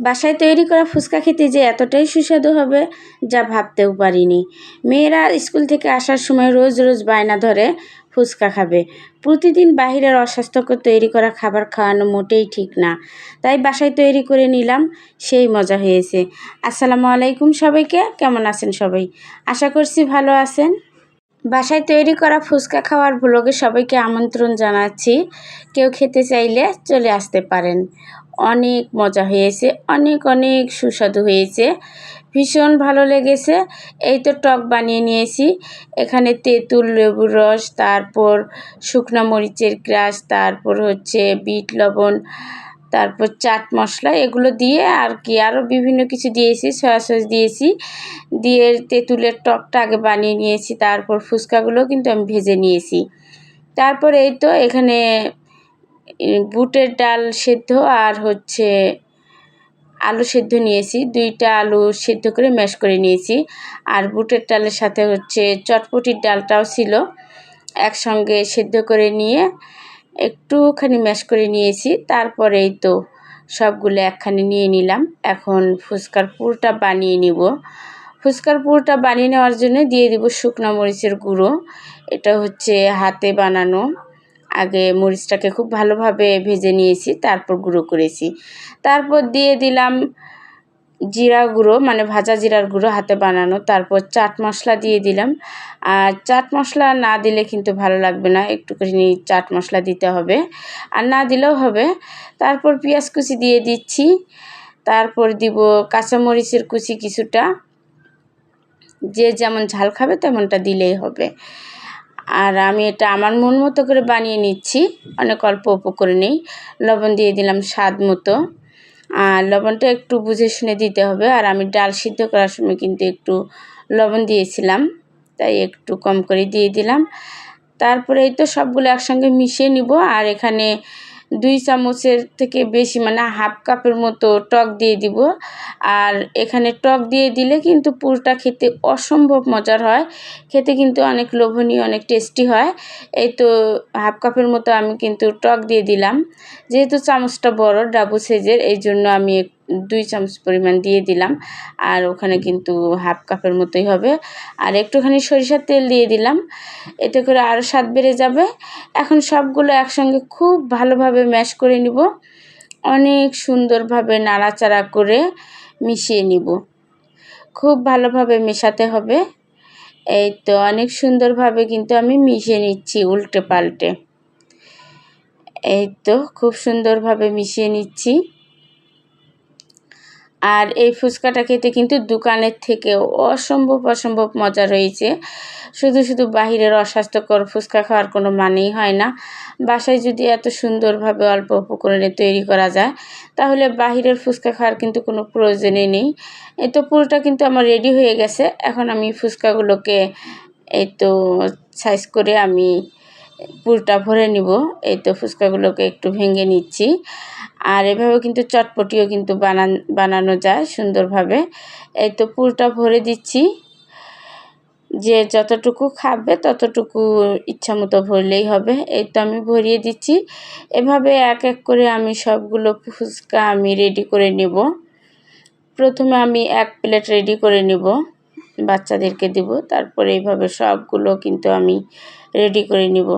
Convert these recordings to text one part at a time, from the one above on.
বাসায় তৈরি করা ফুচকা খেতে যে এতটাই সুস্বাদু হবে, যা ভাবতেও পারিনি। মেয়েরা স্কুল থেকে আসার সময় রোজ রোজ বায়না ধরে ফুচকা খাবে। প্রতিদিন বাহিরের অস্বাস্থ্যকর তৈরি করা খাবার খাওয়ানো মোটেই ঠিক না। তাই বাসায় তৈরি করে নিলাম, সেই মজা হয়েছে। আসসালামু আলাইকুম সবাইকে, কেমন আছেন সবাই? আশা করছি ভালো আছেন। বাসায় তৈরি করা ফুচকা খাওয়ার ব্লগে সবাইকে আমন্ত্রণ জানাচ্ছি। কেউ খেতে চাইলে চলে আসতে পারেন। অনেক মজা হয়েছে, অনেক অনেক সুস্বাদু হয়েছে। ভীষণ ভালো লেগেছে। এই তো টক বানিয়ে নিয়েছি। এখানে তেঁতুল, লেবুর রস, তারপর শুকনো মরিচের ক্রাশ তারপর হচ্ছে বিট, লবণ, তারপর চাট মশলা, এগুলো দিয়ে আর কি আরও বিভিন্ন কিছু দিয়েছি, সয়া সস দিয়েছি। দিয়ে তেঁতুলের টকটা আগে বানিয়ে নিয়েছি, তারপর ফুচকাগুলো কিন্তু আমি ভেজে নিয়েছি। তারপর এই তো এখানে বুটের ডাল সেদ্ধ আর হচ্ছে আলু সেদ্ধ নিয়েছি। দুইটা আলু সেদ্ধ করে ম্যাশ করে নিয়েছি। আর বুটের ডালের সাথে হচ্ছে চটপটির ডালটাও ছিল। একসঙ্গে সেদ্ধ করে নিয়ে একটুখানি ম্যাশ করে নিয়েছি। তারপরেই তো সবগুলো একখানে নিয়ে নিলাম। এখন ফুচকার পুরটা বানিয়ে নিব। ফুচকার পুরটা বানিয়ে নেওয়ার জন্য দিয়ে দিব শুকনো মরিচের গুঁড়ো। এটা হচ্ছে হাতে বানানো আগে মরিচটাকে খুব ভালোভাবে ভেজে নিয়েছি, তারপর গুঁড়ো করেছি। তারপর দিয়ে দিলাম জিরা গুঁড়ো মানে ভাজা জিরার গুঁড়ো হাতে বানানো। তারপর চাট মশলা দিয়ে দিলাম। আর চাট মশলা না দিলে কিন্তু ভালো লাগবে না, একটুখানি চাট মশলা দিতে হবে। আর না দিলেও হবে। তারপর পেঁয়াজ কুচি দিয়ে দিচ্ছি। তারপর দিব কাঁচামরিচের কুচি কিছুটা। যে যেমন ঝাল খাবে তেমনটা দিলেই হবে। আর আমি এটা আমার মন মতো করে বানিয়ে নিচ্ছি। অনেক অল্প অল্প করে নেই। লবণ দিয়ে দিলাম স্বাদ মতো। আর লবণটা একটু বুঝে শুনে দিতে হবে। আর আমি ডাল সিদ্ধ করার সময় কিন্তু একটু লবণ দিয়েছিলাম, তাই একটু কম করে দিয়ে দিলাম। তারপরে এই তো সবগুলো একসঙ্গে মিশিয়ে নিব। আর এখানে দুই চামচের থেকে বেশি মানে হাফ কাপের মতো টক দিয়ে দিব। আর এখানে টক দিয়ে দিলে কিন্তু পুরটা খেতে অসম্ভব মজার হয়। খেতে কিন্তু অনেক লোভনীয়, অনেক টেস্টি হয়। এই তো হাফ কাপের মতো আমি কিন্তু টক দিয়ে দিলাম। যেহেতু চামচটা বড় ডাবু সেজের এই জন্য আমি দুই চামচ পরিমাণ দিয়ে দিলাম। আর ওখানে কিন্তু হাফ কাপের মতোই হবে। আর একটুখানি সরিষার তেল দিয়ে দিলাম। এতে করে আরও স্বাদ বেড়ে যাবে। এখন সবগুলো একসঙ্গে খুব ভালোভাবে ম্যাশ করে নিব। অনেক সুন্দরভাবে নাড়াচাড়া করে মিশিয়ে নিব। খুব ভালোভাবে মেশাতে হবে। এই তো অনেক সুন্দরভাবে কিন্তু আমি মিশিয়ে নিচ্ছি উল্টে পাল্টে। এই তো খুব সুন্দরভাবে মিশিয়ে নিচ্ছি। আর এই ফুচকাটা খেতে কিন্তু দোকানের থেকেও অসম্ভব অসম্ভব মজা রয়েছে। শুধু শুধু বাহিরের অস্বাস্থ্যকর ফুচকা খাওয়ার কোনো মানেই হয় না। বাসায় যদি এত সুন্দরভাবে অল্প উপকরণে তৈরি করা যায়, তাহলে বাহিরের ফুচকা খাওয়ার কিন্তু কোনো প্রয়োজনই নেই। এই তো পুরোটা কিন্তু আমার রেডি হয়ে গেছে। এখন আমি ফুচকাগুলোকে এই তো সাইজ করে আমি পুরটা ভরে নিব। এই তো ফুচকাগুলোকে একটু ভেঙে নিচ্ছি। আর এভাবে কিন্তু চটপটিও কিন্তু বানান, বানানো যায় সুন্দরভাবে। এই তো পুরটা ভরে দিচ্ছি। যে যতটুকু খাবে ততটুকু ইচ্ছা মতো ভরলেই হবে। এই তো আমি ভরিয়ে দিচ্ছি। এভাবে এক এক করে আমি সবগুলো ফুচকা আমি রেডি করে নেব। প্রথমে আমি এক প্লেট রেডি করে নেব। বাচ্চাদেরকে দিব। তারপরে এইভাবে সবগুলো কিন্তু আমি রেডি করে নিব।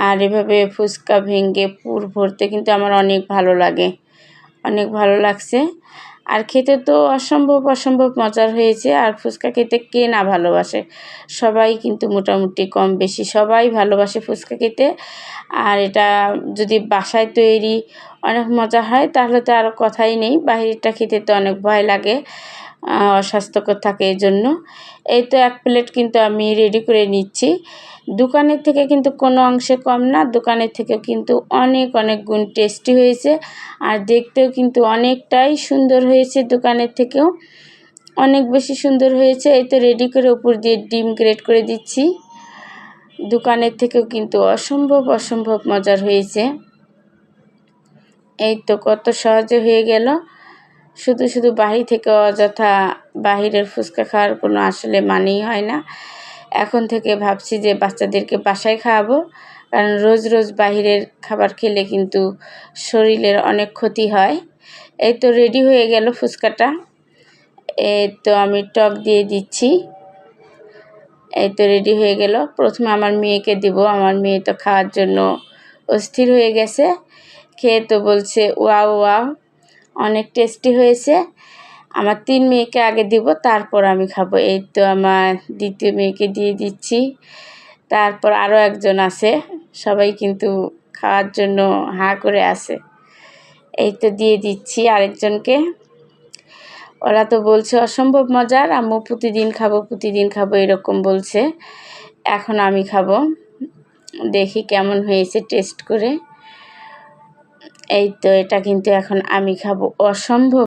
আর এভাবে ফুচকা ভেঙে পুর ভরতে কিন্তু আমার অনেক ভালো লাগে। অনেক ভালো লাগছে। আর খেতে তো অসম্ভব অসম্ভব মজার হয়েছে। আর ফুচকা খেতে কে না ভালোবাসে? সবাই কিন্তু মোটামুটি কম বেশি সবাই ভালোবাসে ফুচকা খেতে। আর এটা যদি বাসায় তৈরি অনেক মজা হয়, তাহলে তো আর কথাই নেই। বাহিরটা খেতে তো অনেক ভয় লাগে। অস্বাস্থ্যকর থাকে এই জন্য এই তো এক প্লেট কিন্তু আমি রেডি করে নিচ্ছি। দোকানের থেকে কিন্তু কোনো অংশে কম না, দোকানের থেকে কিন্তু অনেক অনেক গুণ টেস্টি হয়েছে। আর দেখতেও কিন্তু অনেকটাই সুন্দর হয়েছে দোকানের থেকেও। অনেক বেশি সুন্দর হয়েছে। এই তো রেডি করে উপর দিয়ে ডিম গ্রেট করে দিচ্ছি। দোকানের থেকেও কিন্তু অসম্ভব অসম্ভব মজার হয়েছে। এই তো কত সহজে হয়ে গেল। শুধু শুধু বাহির থেকে অযথা বাহিরের ফুচকা খাওয়ার কোনো আসলে মানেই হয় না। এখন থেকে ভাবছি যে বাচ্চাদেরকে বাসায় খাওয়াবো, কারণ রোজ রোজ বাহিরের খাবার খেলে কিন্তু শরীরের অনেক ক্ষতি হয়। এই তো রেডি হয়ে গেল ফুচকাটা। এই তো আমি টক দিয়ে দিচ্ছি। এই তো রেডি হয়ে গেল। প্রথমে আমার মেয়েকে দিব। আমার মেয়ে তো খাওয়ার জন্য অস্থির হয়ে গেছে। খেয়ে তো বলছে, ওয়াও ওয়াও। অনেক টেস্টি হয়েছে। আমার তিন মেয়েকে আগে দিব, তারপর আমি খাব। এই তো আমার দ্বিতীয় মেয়েকে দিয়ে দিচ্ছি। তারপর আরও একজন আছে, সবাই কিন্তু খাওয়ার জন্য হাঁ করে আছে। এই তো দিয়ে দিচ্ছি আরেকজনকে। ওরা তো বলছে, অসম্ভব মজার, আম্মু প্রতিদিন খাব প্রতিদিন খাব, এরকম বলছে। এখন আমি খাব। দেখি কেমন হয়েছে টেস্ট করে। এই তো এটা কিন্তু এখন আমি খাব। অসম্ভব।